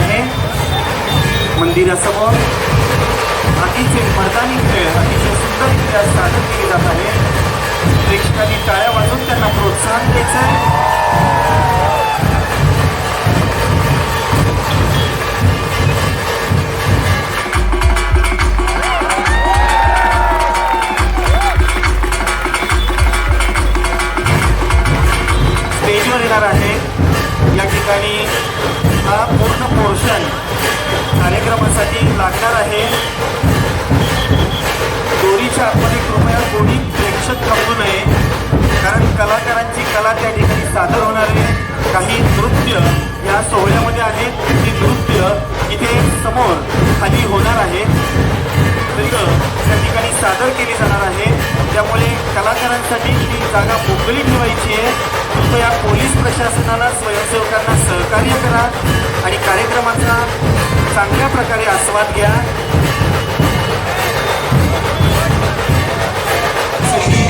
आहे. मंदिरासमोर अतिशय मर्दानी खेळ अतिशय सुंदररित्या सादर केले जात आहे. प्रेक्षकांनी टाळ्या वाजवून त्यांना प्रोत्साहन द्यायचं आहे. स्टेजवर येणार आहे. या ठिकाणी हा पोर्शन कार्यक्रमासाठी लागणार आहे. दोरीच्या आतमध्ये कृपया कोणी प्रेक्षक थांबू नये कारण कलाकारांची कला त्या ठिकाणी सादर होणारे काही नृत्य या सोहळ्यामध्ये आहेत. ती नृत्य इथे समोर खाली होणार आहे. त्या ठिकाणी सादर केली जाणार आहे. त्यामुळे कलाकारांसाठी ती जागा मोकळी ठेवायची आहे. कृपया पोलीस प्रशासनाला स्वयंसेवकांना सहकार्य करा आणि कार्यक्रमाचा चांगल्या प्रकारे आस्वाद घ्या. साठी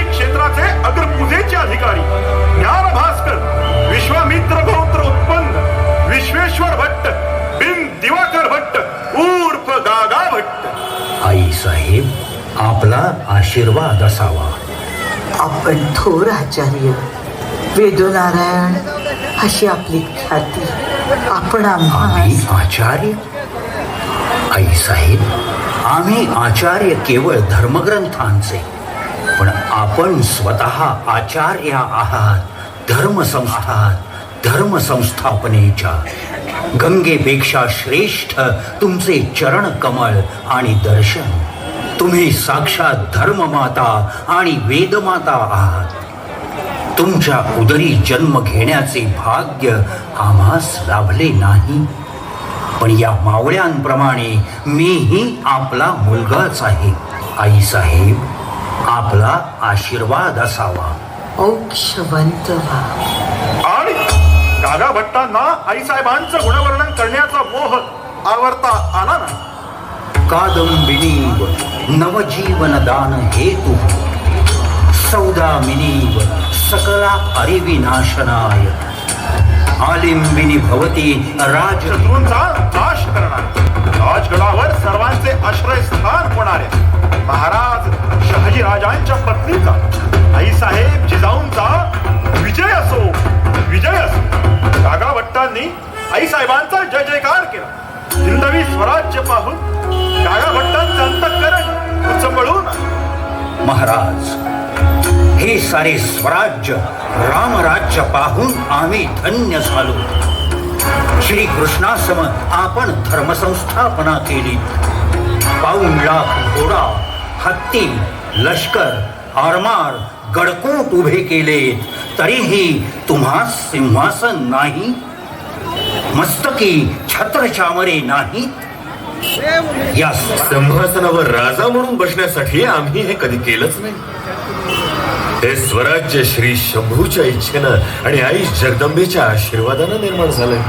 काशी क्षेत्राचे अग्रपूजेचे अधिकारी ज्ञान भास्कर विश्वामित्र गोत्र उत्पन्न विश्वेश्वर भट्ट बिन दिवाकर भट्ट उर्फ गागा भट्ट. आई साहेब आपला आशीर्वाद असावा. आपण थोर आचार्य वेदोनारायण अशी आपली ख्याती. आपण आम्हा आचार्य? आई साहेब आम्ही आचार्य केवळ धर्मग्रंथांचे. पण आपण स्वतः आचार्य आहात धर्मसंस्था धर्म संस्थापनेच्या गंगेपेक्षा श्रेष्ठ तुमचे चरण कमळ आणि दर्शन. तुम्ही साक्षात धर्ममाता आणि वेदमाता आहात. तुमच्या उदरी जन्म घेण्याचे भाग्य आम्हास लाभले नाही. पण या मावळ्यांप्रमाणे मीही आपला मुलगाच आहे. आई साहेब आपला आशीर्वाद असावा. औक्षवंत व्हा आणि दादा भट्टांना आईसाहेबांचं गुणवर्णन करण्याचा मोह आवरता आला नाही. कादंबिनी नवजीवन दान हेतू. सौदामिनीव सकला हरिविनाशनाय आलिंबिनी भवती राज शत्रूंचा नाश करणार. राजगडावर सर्वांचे आश्रयस्थान सारे स्वराज्य रामराज्य पाहून आम्ही धन्य झालो. श्री कृष्णासम आपण धर्मसंस्थापना केली. पाऊन लाख घोडा हत्ती लष्कर आरमार गडकोट उभे केले. तरीही तुम्हा सिंहासन नाही? मस्तकी छत्र चामरे या सिंहासनावर राजा म्हणून बसण्यासाठी आम्ही हे कधी केलंच नाही. हे स्वराज्य श्री शंभूच्या इच्छेनं आणि आई जगदंबेच्या आशीर्वादानं निर्माण झालंय.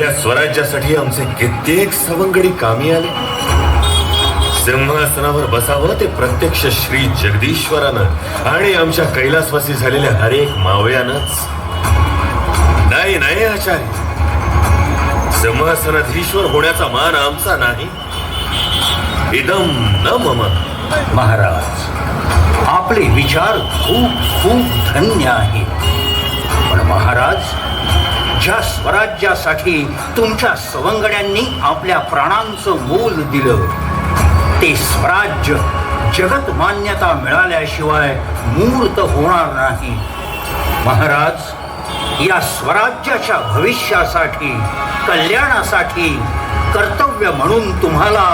या स्वराज्यासाठी आमचे कित्येक सवंगडी कामी आले. सिंहासनावर बसावं ते प्रत्यक्ष श्री जगदीश्वरानं आणि आमच्या कैलासवासी झालेल्या हरेक मावळ्यानंच. नाही नाही आचार्य. सिंहासनाधीश्वर होण्याचा मान आमचा नाही. इदम न मम. महाराज आपले विचार खूप खूप धन्य आहेत पण महाराज ज्या स्वराज्यासाठी तुमच्या सवंगड्यांनी आपल्या प्राणांचं मोल दिलं ते स्वराज्य जगत मान्यता मिळाल्याशिवाय मूर्त होणार नाही. महाराज या स्वराज्याच्या भविष्यासाठी कल्याणासाठी कर्तव्य म्हणून तुम्हाला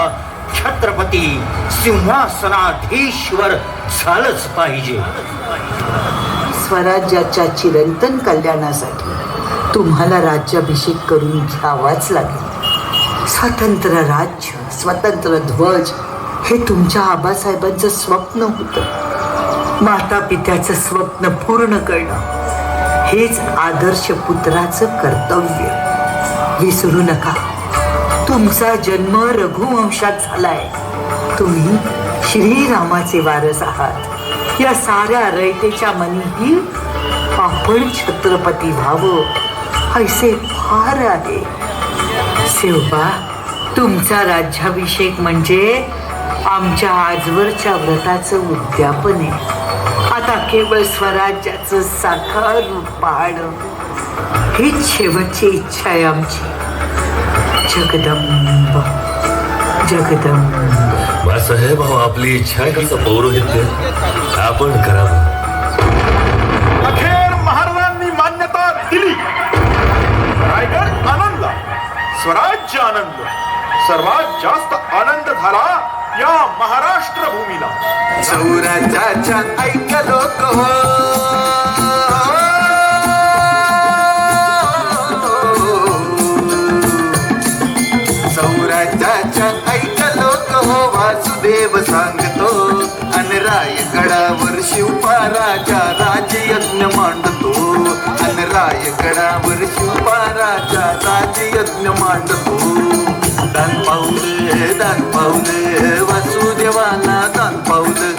छत्रपती सिंहासनाधीश्वर झालंच पाहिजे. स्वराज्याच्या चिरंतन कल्याणासाठी तुम्हाला राज्याभिषेक करून घ्यावाच लागेल. स्वतंत्र राज्य स्वतंत्र ध्वज हे तुमच्या आबासाहेबांचं स्वप्न होतं. माता पित्याचं स्वप्न पूर्ण करणं हेच आदर्श पुत्राचं कर्तव्य. विसरू नका. तुमचा जन्म रघुवंशात झालाय. तुम्ही श्रीरामाचे वारस आहात. या साऱ्या रयतेच्या मनीही आपण छत्रपती व्हावं. ऐसे फार आहे. शिवबा तुमचा राज्याभिषेक म्हणजे आमच्या आजवरच्या व्रताचं उद्यापन आहे. आता केवळ स्वराज्याचं साकार रूप पाहणं हीच शेवटची इच्छा आहे आमची. जगदंब जगदंब साहेब अहो आपली इच्छा आहे कसं पौरोहित्य? आपण करावं अखेर महाराजांनी मान्यता दिली. रायगड आनंद स्वराज्य आनंद. सर्वात जास्त आनंद झाला या महाराष्ट्र भूमीला सौराज्याच्या ऐक लोक हो. राय रायगडावर शिवपा राजा राजयज्ञ मांडतो. अन रायगडावर शिवपा राजा राजयज्ञ मांडतो. दान पावलं दान पावलं वासुदेवाला दान पावलं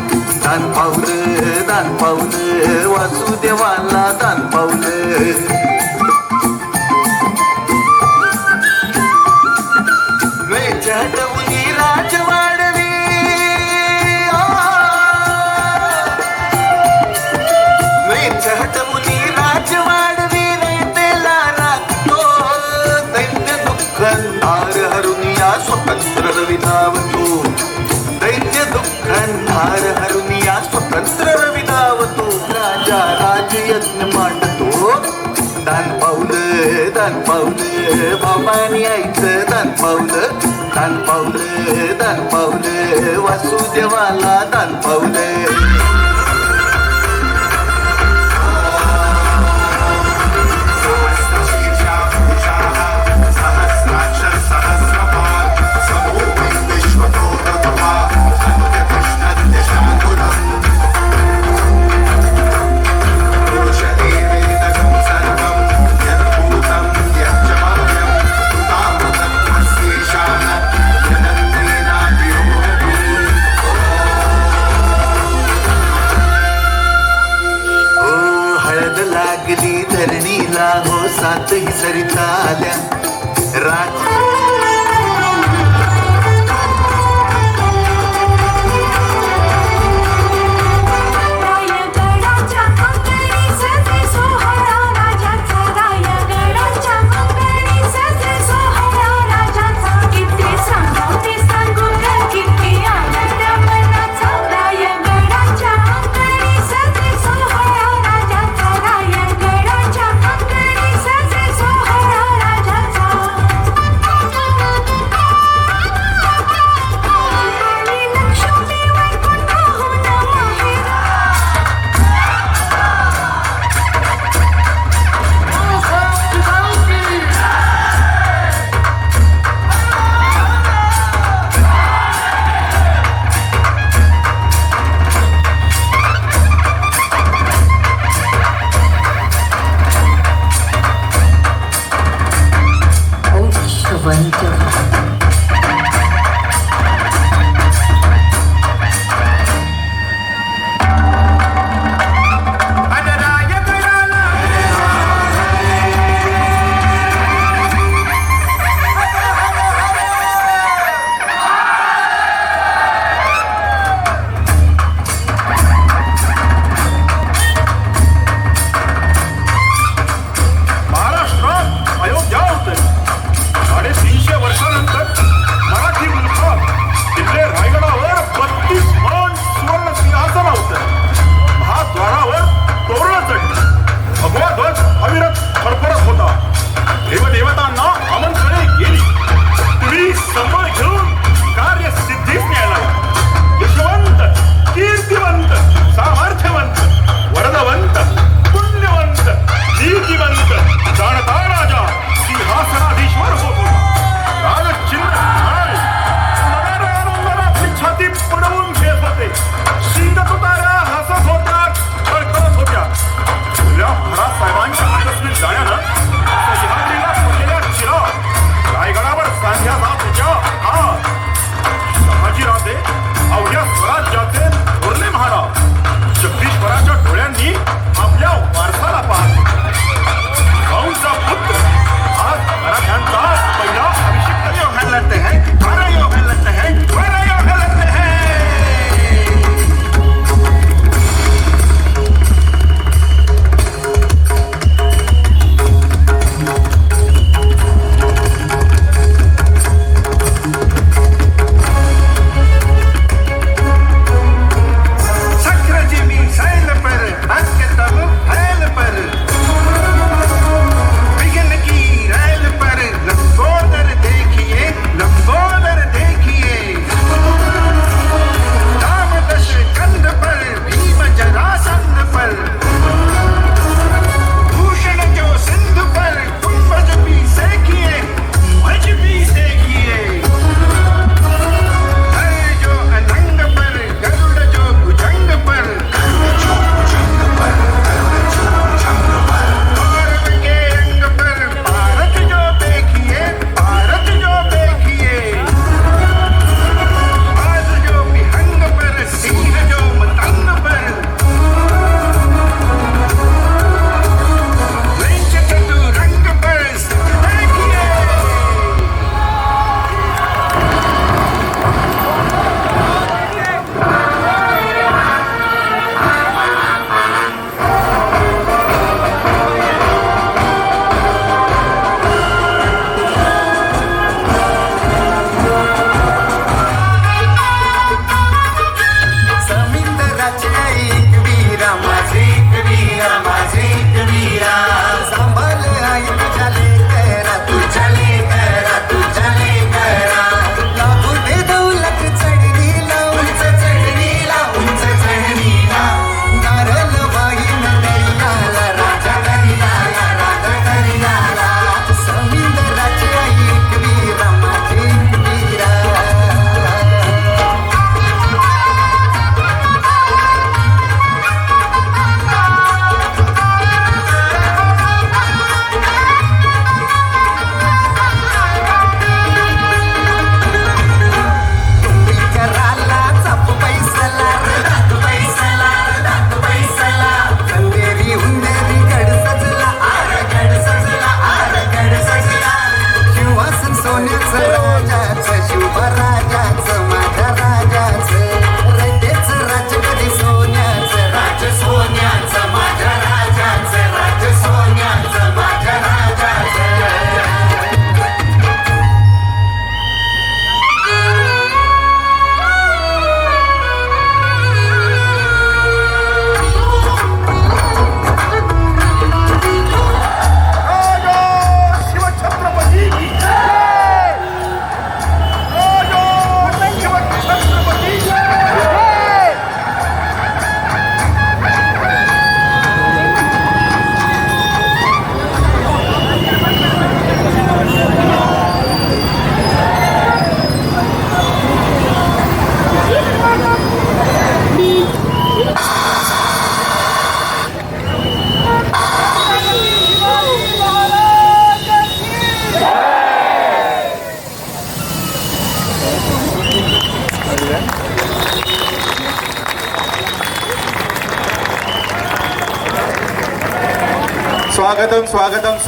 दान पावलं दान पावलं वासुदेवाला दान पावलं हरुनिया स्वतंत्र रविधावतो दैत्य दुःखंधार हरुनिया स्वतंत्र रविधावतो राजा राजयज्ञ मांडतो. दान पावलं दान पावलं बाबानी आईचं दान पावलं दान पावलं दान पावलं वासुदेवाला दान पावलं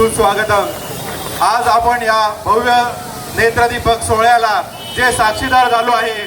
सुस्वागतम आज आपण या भव्य नेत्रदीपक सोहळ्याला जे साक्षीदार झालो आहे